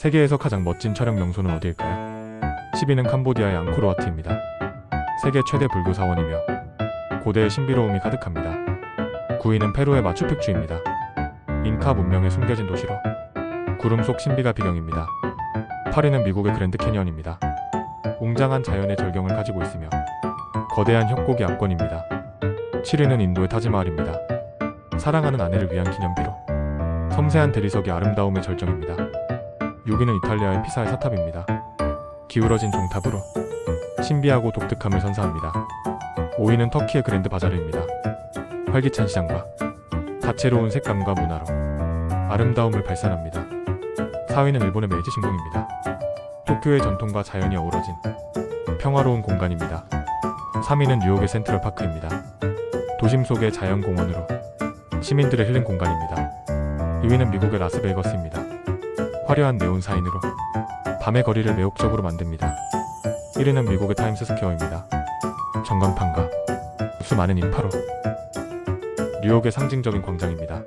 세계에서 가장 멋진 촬영 명소는 어디일까요? 10위는 캄보디아의 앙코르와트입니다. 세계 최대 불교 사원이며 고대의 신비로움이 가득합니다. 9위는 페루의 마추픽추입니다. 잉카 문명에 숨겨진 도시로 구름 속 신비가 비경입니다. 8위는 미국의 그랜드 캐니언입니다. 웅장한 자연의 절경을 가지고 있으며 거대한 협곡이 압권입니다. 7위는 인도의 타지마할입니다. 사랑하는 아내를 위한 기념비로 섬세한 대리석이 아름다움의 절정입니다. 6위는 이탈리아의 피사의 사탑입니다. 기울어진 종탑으로 신비하고 독특함을 선사합니다. 5위는 터키의 그랜드 바자르입니다. 활기찬 시장과 다채로운 색감과 문화로 아름다움을 발산합니다. 4위는 일본의 메이지 신궁입니다. 도쿄의 전통과 자연이 어우러진 평화로운 공간입니다. 3위는 뉴욕의 센트럴 파크입니다. 도심 속의 자연 공원으로 시민들의 힐링 공간입니다. 2위는 미국의 라스베이거스입니다. 화려한 네온 사인으로 밤의 거리를 매혹적으로 만듭니다. 1위는 미국의 타임스 스퀘어입니다. 전광판과 수많은 인파로 뉴욕의 상징적인 광장입니다.